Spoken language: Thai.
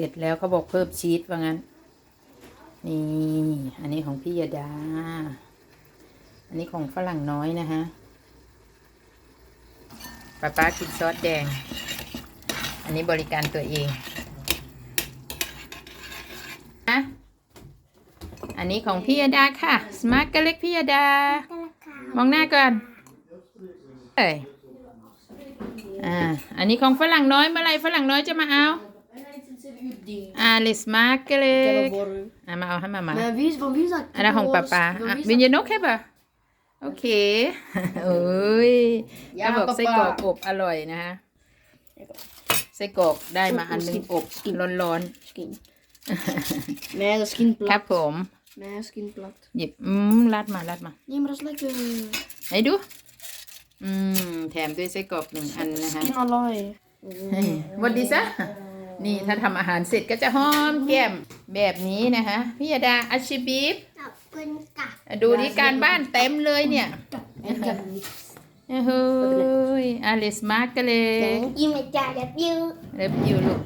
ร็จแล้วเขาบอกเพิ่มชีสว่างั้น นี่ อันนี้ของพี่ยดา อันนี้ของฝรั่งน้อยนะฮะป้าป้ากินซอสแดง อันนี้บริการตัวเองนะอันนี้ของพี่ยดาค่ะ สมาร์ทกเล็กพี่ยดา มองหน้าก่อนเอ้ยอ่า อันนี้ของฝรั่งน้อยเมื่อไหรฝรั่งน้อยจะมาเอา อ่าลิสมาร์กเล็กอ่ามาเอาให้มามา Men wie is van wie is dat? อันนั้นของป้าป้า Van อะ wie is วิน dat? ยานกแค่ปะโอเคโอ้ย Ja, เขาบอก papa ไส้กรอกอบอร่อยนะฮะไส้กรอกได้มาอันหนึงอบร้อน Skin. Nee, dat is skin ๆครับ plat. ผม Nee, skin plat. หยิบอืมรัดมารัดมา Nee, maar dat is lekker. ไหนดู อืม แถมด้วยไส้กรอกหนึ่งอันนะฮะ Skin alloy. วันดีซะ นี่ถ้าทำอาหารเสร็จก็จะหอมแก้มแบบนี้นะคะพี่ยดาอาชิบีฟขอบคุณค่ะดูที่การบ้านเต็มเลยเนี่ย En ik heb niks. เฮ้ยอลิสมาร์กเลยยิ้มใจแบบยูเล็บอยู่ลูก